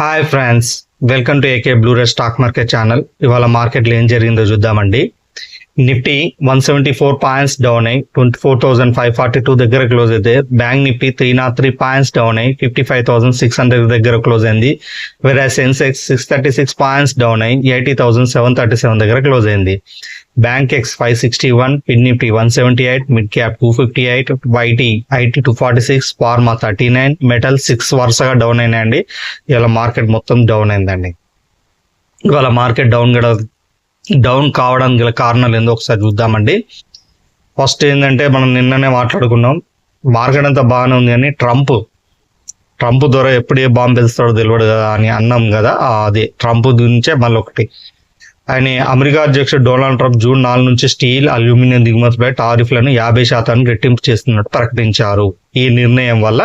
Hi friends welcome to AK Bluray stock market channel ఇవాళ మార్కెట్లో ఏం జరిగిందో చూద్దామండి. Nifty one seventy four points down అయ్యి twenty four thousand five forty two దగ్గర క్లోజ్ అయితే bank Nifty three naught three points down అయ్యి fifty five thousand six hundred దగ్గర క్లోజ్ అయింది. వేరే Sensex six thirty six points down అయ్యి eighty thousand seven thirty seven దగ్గర close అయింది. Bankex five sixty one pin Nifty one seventy eight mid cap two fifty eight YT IT two forty six pharma thirty nine metal six వరుసగా down అయినాయండి. ఇవాళ market మొత్తం down అయిందండి. ఇవాళ market down కూడా down కావడం గల కారణాలు ఏందో ఒకసారి చూద్దామండి. ఫస్ట్ ఏంటంటే మనం నిన్ననే మాట్లాడుకున్నాం. మార్కెట్ అంతా బాగానే ఉంది కానీ ట్రంప్ ట్రంప్ ద్వారా ఎప్పుడు ఏ బాంబు పెలుస్తాడో తెలియదు కదా అని అన్నాం కదా. అది ట్రంప్ గురించే మళ్ళీ ఒకటి ఆయన అమెరికా అధ్యక్షుడు డొనాల్డ్ ట్రంప్ జూన్ నాలుగు నుంచి స్టీల్ అల్యూమినియం దిగుమతిపై టారిఫ్లను యాభై శాతానికి రెట్టింపు చేస్తున్నట్టు ప్రకటించారు. ఈ నిర్ణయం వల్ల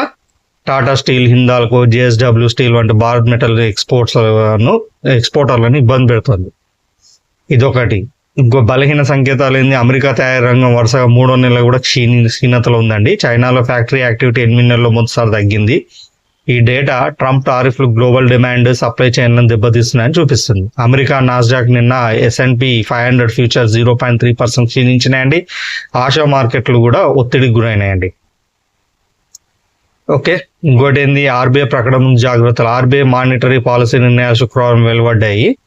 Tata steel Hindalco JSW steel వంటి భారత్ మెటల్ ఎక్స్పోర్ట్స్ ఎక్స్పోర్టర్లను ఇబ్బంది పెడుతుంది. ఇదొకటి. ఇంకో బలహీన సంకేతాలు ఏంది? అమెరికా తయారీ రంగం వరుసగా మూడో నెల కూడా క్షీణ క్షీణతలో ఉందండి. చైనాలో ఫ్యాక్టరీ యాక్టివిటీ ఎనిమిది నెలల్లో మొదటిసారి తగ్గింది. ఈ డేటా ట్రంప్ టారిఫ్లు గ్లోబల్ డిమాండ్ సప్లై చైన్లను దెబ్బతీస్తున్నాయని చూపిస్తుంది. అమెరికా నాస్డాక్ నిన్న S&P five hundred future zero point three percent క్షీణించినాయండి. ఆశా మార్కెట్లు కూడా ఒత్తిడికి గురైనాయండి. ఓకే ఇంకోటి ఏంది ఆర్బీఐ ప్రకటన జాగ్రత్తలు. ఆర్బీఐ మానిటరీ పాలసీ నిర్ణయాలు శుక్రవారం వెలువడ్డాయి.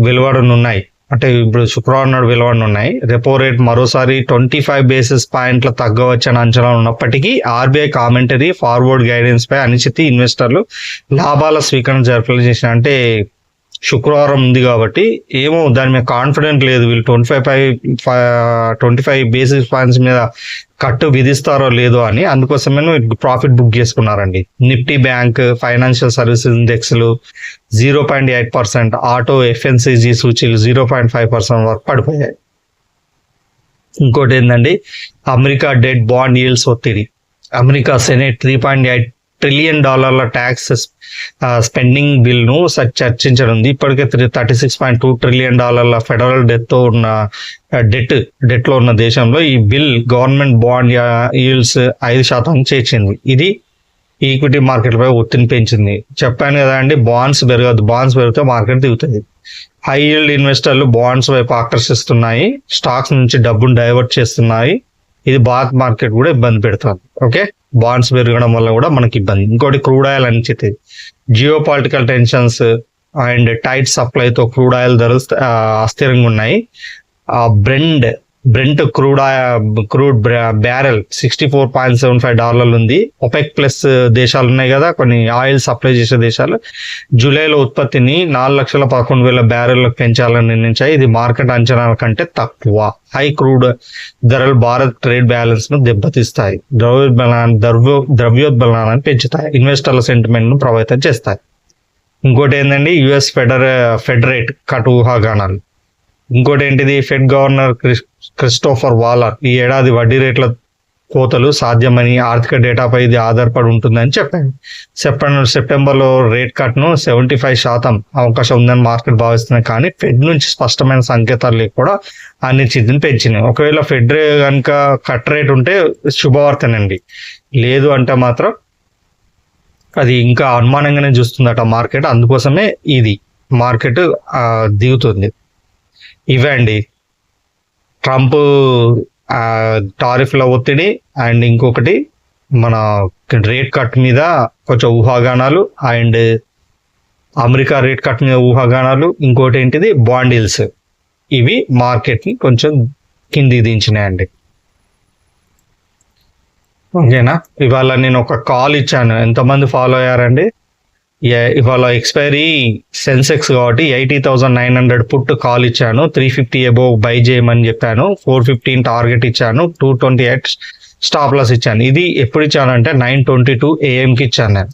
వెలువడనున్నాయి. అంటే ఇప్పుడు శుక్రవారం నాడు వెలువడనున్నాయి రెపో రేట్ మరోసారి ట్వంటీ ఫైవ్ బేసిస్ పాయింట్ల తగ్గవచ్చని అంచనా ఉన్నప్పటికీ ఆర్బీఐ కామెంటరీ ఫార్వర్డ్ గైడెన్స్ పై అనిశ్చితి ఇన్వెస్టర్లు లాభాల స్వీకరణ జరపలు చేసిన అంటే శుక్రవారం ఉంది కాబట్టి ఏమో దాని మీద కాన్ఫిడెంట్ లేదు. వీళ్ళు twenty five five twenty five basis points మీద కట్టు విధిస్తారో లేదో అని అందుకోసమే ప్రాఫిట్ బుక్ చేసుకున్నారండి. Nifty bank financial services ఇండెక్స్లు zero point eight percent auto FMCG సూచీలు జీరో పాయింట్ ఫైవ్ పర్సెంట్ వరకు పడిపోయాయి. ఇంకోటి ఏంటండి అమెరికా డెడ్ బాండ్ ఈల్స్ ఒత్తిడి. America Senate three point eight trillion డాలర్ల ట్యాక్స్ స్పెండింగ్ బిల్ను చర్చించనుంది. ఇప్పటికే three thirty six point two trillion డాలర్ల ఫెడరల్ డెత్తో ఉన్న డెట్ డెట్లో ఉన్న దేశంలో ఈ బిల్ గవర్నమెంట్ బాండ్ ఈల్స్ ఐదు శాతం చేర్చింది. ఇది ఈక్విటీ మార్కెట్పై ఒత్తిడి పెంచింది. చెప్పాను కదా అండి బాండ్స్ పెరగదు. బాండ్స్ పెరిగితే మార్కెట్ దిగుతుంది. హై ఈల్డ్ ఇన్వెస్టర్లు బాండ్స్ వైపు ఆకర్షిస్తున్నాయి. స్టాక్స్ నుంచి డబ్బును డైవర్ట్ చేస్తున్నాయి. ఇది భారత్ మార్కెట్ కూడా ఇబ్బంది పెడుతుంది. ఓకే? బాండ్స్ పెరగడం వల్ల కూడా మనకి ఇబ్బంది. ఇంకోటి క్రూడ్ ఆయిల్ అనిచితే geopolitical tensions and tight సప్లైతో క్రూడ్ ఆయిల్ ధరలు అస్థిరంగా ఉన్నాయి. ఆ Brent Brent crude crude barrel sixty four point seven five డాలర్లు ఉంది. ఒపెక్ ప్లస్ దేశాలు ఉన్నాయి కదా కొన్ని ఆయిల్ సప్లై చేసే దేశాలు. జూలైలో ఉత్పత్తిని నాలుగు లక్షల పదకొండు వేల బ్యారెల్లకు పెంచాలని నిర్ణయించాయి. ఇది మార్కెట్ అంచనాల కంటే తక్కువ. హై క్రూడ్ ధరలు భారత్ ట్రేడ్ బ్యాలెన్స్ను దెబ్బతీస్తాయి. ద్రవ్యోద్బలాన్ని ద్రవ్యో ద్రవ్యోద్బలాన్ని పెంచుతాయి. ఇన్వెస్టర్ల సెంటిమెంట్ను ప్రభావితం చేస్తాయి. ఇంకోటి ఏంటండి యుఎస్ ఫెడర్ ఫెడరేట్ కటుహాగాణాలు ఇంకోటి ఏంటిది Fed governor Chris Christopher Waller ఈ ఏడాది వడ్డీ రేట్ల కోతలు సాధ్యమని ఆర్థిక డేటాపై ఇది ఆధారపడి ఉంటుందని చెప్పాడు సెప్టెంబర్ సెప్టెంబర్లో రేట్ కట్ను సెవెంటీ ఫైవ్ శాతం అవకాశం ఉందని మార్కెట్ భావిస్తున్నాయి. కానీ ఫెడ్ నుంచి స్పష్టమైన సంకేతాలు కూడా అన్ని అనిశ్చితిని పెంచినాయి. ఒకవేళ ఫెడ్ కనుక కట్ రేట్ ఉంటే శుభవార్తనండి. లేదు అంటే మాత్రం అది ఇంకా అనుమానంగానే చూస్తుందట మార్కెట్. అందుకోసమే ఇది మార్కెట్ దిగుతుంది. ఇవే అండి. ట్రంప్ టారిఫ్ల ఒత్తిడి అండ్ ఇంకొకటి మన రేట్ కట్ మీద కొంచెం ఊహాగానాలు అండ్ అమెరికా రేట్ కట్ మీద ఊహాగానాలు. ఇంకోటి ఏంటిది? బాండిల్స్ ఇవి మార్కెట్ని కొంచెం కిందికి దించినాయండి. ఓకేనా? ఇవాళ నేను ఒక కాల్ ఇచ్చాను. ఎంతమంది ఫాలో అయ్యారండి? ఇవాళ ఎక్స్పైరీ సెన్సెక్స్ కాబట్టి eighty thousand nine hundred put call ఇచ్చాను. త్రీ ఫిఫ్టీ అబోవ్ బై చేయమని చెప్పాను. ఫోర్ ఫిఫ్టీన్ టార్గెట్ ఇచ్చాను. Two twenty eight stop loss ఇచ్చాను. ఇది ఎప్పుడు ఇచ్చాను అంటే నైన్ ట్వంటీ టూ ఏఎంకి ఇచ్చాను నేను.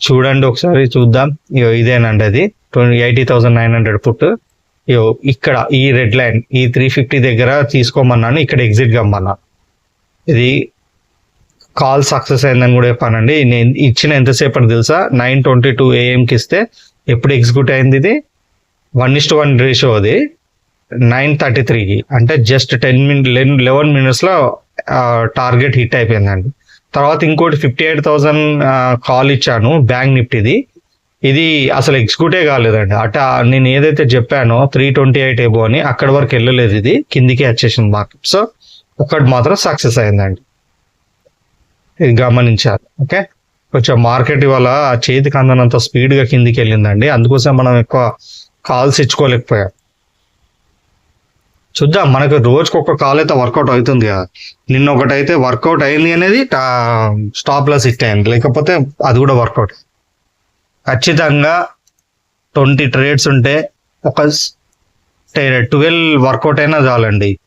చూడండి ఒకసారి చూద్దాం. ఇగో ఇదేనండి అది. Twenty eighty thousand nine hundred put ఇగో ఇక్కడ ఈ రెడ్ లైన్ ఈ త్రీ ఫిఫ్టీ దగ్గర తీసుకోమన్నాను. ఇక్కడ ఎగ్జిట్ కమ్మన్నాను ఇది కాల్ సక్సెస్ అయిందని కూడా చెప్పానండి. నేను ఇచ్చిన ఎంతసేపటి తెలుసా? నైన్ ట్వంటీ టూ ఏఎంకి ఇస్తే ఎప్పుడు ఎగ్జిక్యూట్ అయింది ఇది? One is to one ratio అది. నైన్ థర్టీ త్రీకి అంటే జస్ట్ టెన్ మినిట్ లెవెన్ మినిట్స్లో టార్గెట్ హిట్ అయిపోయిందండి. తర్వాత ఇంకోటి ఫిఫ్టీ ఎయిట్ థౌసండ్ కాల్ ఇచ్చాను బ్యాంక్ నిఫ్టీది ఇది అసలు ఎగ్జిక్యూటే కాలేదండి. అట నేను ఏదైతే చెప్పానో త్రీ ట్వంటీ ఎయిట్ ఏబో అని అక్కడి వరకు వెళ్ళలేదు ఇది. కిందికి వచ్చేసింది మార్కెట్ సో ఒకటి మాత్రం సక్సెస్ అయిందండి. గమనించాలి. ఓకే? కొంచెం మార్కెట్ ఇవాళ చేతికి అందనంత స్పీడ్గా కిందికి వెళ్ళిందండి అందుకోసం మనం ఎక్కువ కాల్స్ ఇచ్చుకోలేకపోయాం. చూద్దాం మనకు రోజుకి ఒక కాల్ అయితే వర్కౌట్ అవుతుంది కదా. నిన్న ఒకటైతే వర్కౌట్ అయింది అనేది స్టాప్ లాస్ హిట్ అయింది. లేకపోతే అది కూడా వర్కౌట్. ఖచ్చితంగా ట్వంటీ ట్రేడ్స్ ఉంటే ఒక ట్వెల్వ్ వర్కౌట్ అయినా చాలండి.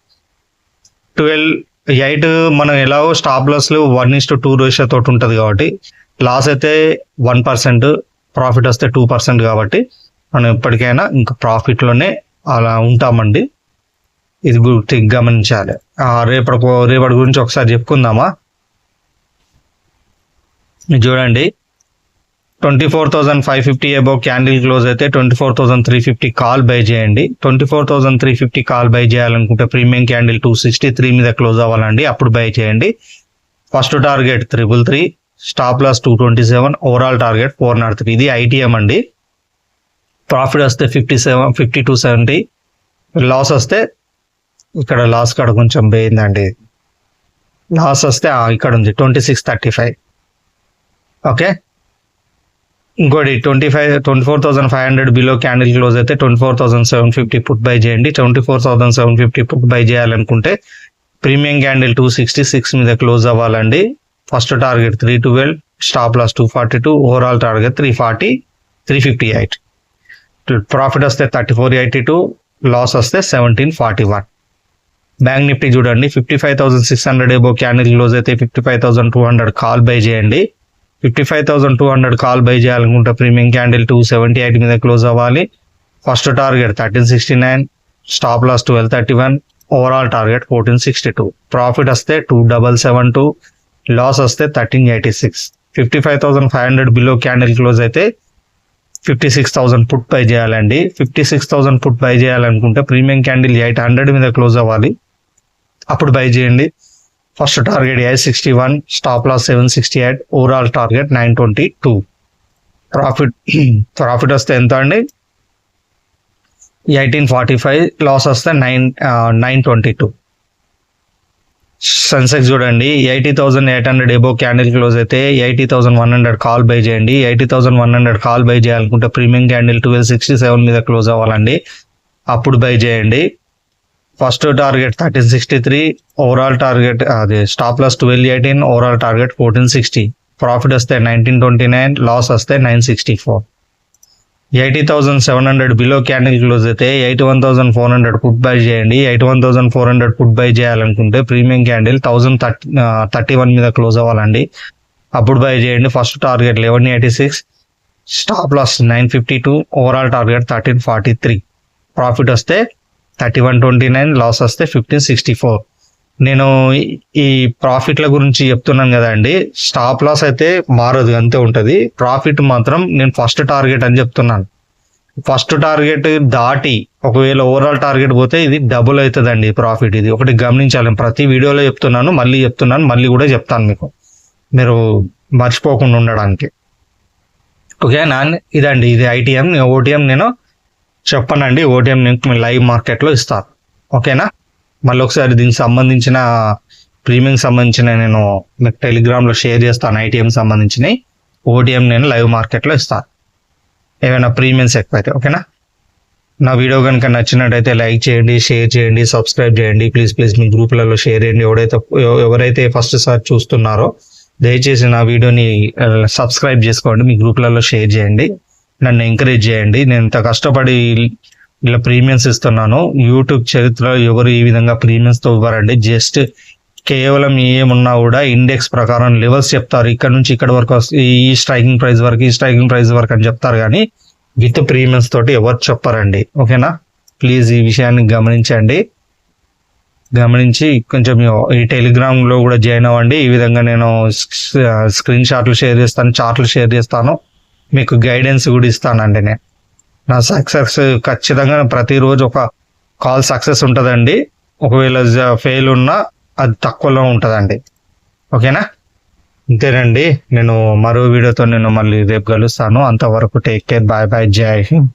ట్వెల్వ్ ఎయిట్ మనం ఎలాగో stop లాస్లు one is to two ratio తోటి ఉంటుంది కాబట్టి లాస్ అయితే వన్ పర్సెంట్ ప్రాఫిట్ వస్తే టూ పర్సెంట్ కాబట్టి మనం ఎప్పటికైనా ఇంకా ప్రాఫిట్లోనే అలా ఉంటామండి. ఇది గుర్తు గమనించాలి. రేపటి రేపటి గురించి ఒకసారి చెప్పుకుందామా? ఇది చూడండి. Twenty four thousand five fifty above candle close అయితే twenty four thousand three fifty call buy చేయండి. Twenty four thousand three fifty call buy చేయాలనుకుంటే premium candle two sixty three మీద క్లోజ్ అవ్వాలండి. అప్పుడు బై చేయండి. First target triple three stop loss two twenty seven overall target four nought three ఇది ITM అండి. Profit వస్తే fifty seven fifty two seventy loss వస్తే ఇక్కడ లాస్ కాడ కొంచెం పోయిందండి. లాస్ వస్తే ఇక్కడ ఉంది twenty six thirty five okay ఇంకోటి twenty five twenty four thousand five hundred below candle close అయితే twenty four thousand seven fifty put buy చేయండి. Twenty four thousand seven fifty put buy చేయాలనుకుంటే premium candle two sixty six మీద close అవ్వాలండి. First target three twelve stop loss two forty two overall target three forty three fifty eight profit వస్తే thirty four eighty two loss వస్తే seventeen forty one bank Nifty చూడండి fifty five thousand six hundred above candle close అయితే fifty five thousand two hundred call buy చేయండి. Fifty five thousand two hundred call buy చేయాలనుకుంటే premium candle two seventy eight మీద close అవ్వాలి. First target thirteen sixty nine stop loss twelve thirty one overall target fourteen sixty two. Profit వస్తే two double seven two loss వస్తే thirteen eighty six. Fifty five thousand five hundred below candle close అయితే fifty six thousand put buy చేయాలండి. Fifty six thousand put buy చేయాలనుకుంటే premium candle eight hundred మీద close అవ్వాలి. అప్పుడు buy చేయండి. First target ఏ sixty one stop loss seven sixty eight overall target nine twenty two. Profit profit వస్తే ఎంత అండి? Eighteen forty five loss వస్తే nine nine twenty two. Sensex చూడండి eighty thousand eight hundred above candle close అయితే eighty thousand one hundred call buy చేయండి. Eighty thousand one hundred call buy చేయాలనుకుంటే premium candle twelve sixty seven మీద close అవ్వాలండి. అప్పుడు buy చేయండి. First target thirteen sixty three overall target అది stop loss twelve eighteen overall target fourteen sixty. Profit వస్తే nineteen twenty nine loss వస్తే nine sixty four eighty thousand seven hundred below candle close అయితే eighty one thousand four hundred put buy చేయండి. Eighty one thousand four hundred put buy చేయాలనుకుంటే premium candle thousand thirty thirty one మీద close అవ్వాలండి. అప్పుడు buy చేయండి. First target eleven eighty six stop loss nine fifty two overall target thirteen forty three profit వస్తే thirty one twenty nine loss వస్తే fifteen sixty four. నేను ఈ- ప్రాఫిట్ల గురించి చెప్తున్నాను కదండి స్టాప్ లాస్ అయితే మారదు అంతే ఉంటుంది. ప్రాఫిట్ మాత్రం నేను ఫస్ట్ టార్గెట్ అని చెప్తున్నాను. ఫస్ట్ టార్గెట్ దాటి ఒకవేళ ఓవరాల్ టార్గెట్ పోతే ఇది డబుల్ అవుతుందండి ప్రాఫిట్. ఇది ఒకటి గమనించాలి. ప్రతి వీడియోలో చెప్తున్నాను మళ్ళీ చెప్తున్నాను మళ్ళీ కూడా చెప్తాను మీకు. మీరు మర్చిపోకుండా ఉండడానికి. ఓకే నాన్ ఇదండి ఇది ఐటీఎం ఓటీఎం నేను చెప్పనండి ఓటీఎం నేను లైవ్ మార్కెట్లో ఇస్తాను ఓకేనా? మళ్ళీ ఒకసారి దీనికి సంబంధించిన ప్రీమియం సంబంధించిన నేను మీకు టెలిగ్రామ్లో షేర్ చేస్తాను ఐటీఎం సంబంధించినవి ఓటీఎం నేను లైవ్ మార్కెట్లో ఇస్తాను ఏమైనా ప్రీమియమ్స్ ఎక్కువైతే ఓకేనా? నా వీడియో కనుక నచ్చినట్టయితే లైక్ చేయండి షేర్ చేయండి సబ్స్క్రైబ్ చేయండి. ప్లీజ్ ప్లీజ్ మీ గ్రూపులలో షేర్ చేయండి. ఎవరైతే ఎవరైతే ఫస్ట్ సార్ చూస్తున్నారో దయచేసి నా వీడియోని సబ్స్క్రైబ్ చేసుకోండి మీ గ్రూపులలో షేర్ చేయండి. నన్ను ఎంకరేజ్ చేయండి. నేను ఇంత కష్టపడి ఇలా ప్రీమియమ్స్ ఇస్తున్నాను. యూట్యూబ్ చరిత్రలో ఎవరు ఈ విధంగా ప్రీమియమ్స్తో ఇవ్వరండి. జస్ట్ కేవలం ఏమున్నా కూడా ఇండెక్స్ ప్రకారం లెవెల్స్ చెప్తారు. ఇక్కడ నుంచి ఇక్కడ వరకు వస్తే ఈ స్ట్రైకింగ్ ప్రైస్ వరకు ఈ స్ట్రైకింగ్ ప్రైస్ వరకు అని చెప్తారు కానీ విత్ ప్రీమియమ్స్ తోటి ఎవరు చెప్పారండి. ఓకేనా? ప్లీజ్ ఈ విషయాన్ని గమనించండి. గమనించి కొంచెం ఈ టెలిగ్రామ్లో కూడా జాయిన్ అవ్వండి. ఈ విధంగా నేను స్క్రీన్ షాట్లు షేర్ చేస్తాను చార్ట్లు షేర్ చేస్తాను. మీకు గైడెన్స్ కూడా ఇస్తానండి నేను. నా సక్సెస్ ఖచ్చితంగా ప్రతిరోజు ఒక కాల్ సక్సెస్ ఉంటుందండి. ఒకవేళ ఫెయిల్ ఉన్నా అది తక్కువలో ఉంటుందండి. ఓకేనా? అంతేనండి నేను మరో వీడియోతో నేను మళ్ళీ రేపు కలుస్తాను. అంతవరకు టేక్ కేర్ బాయ్ బాయ్ జై హింద్.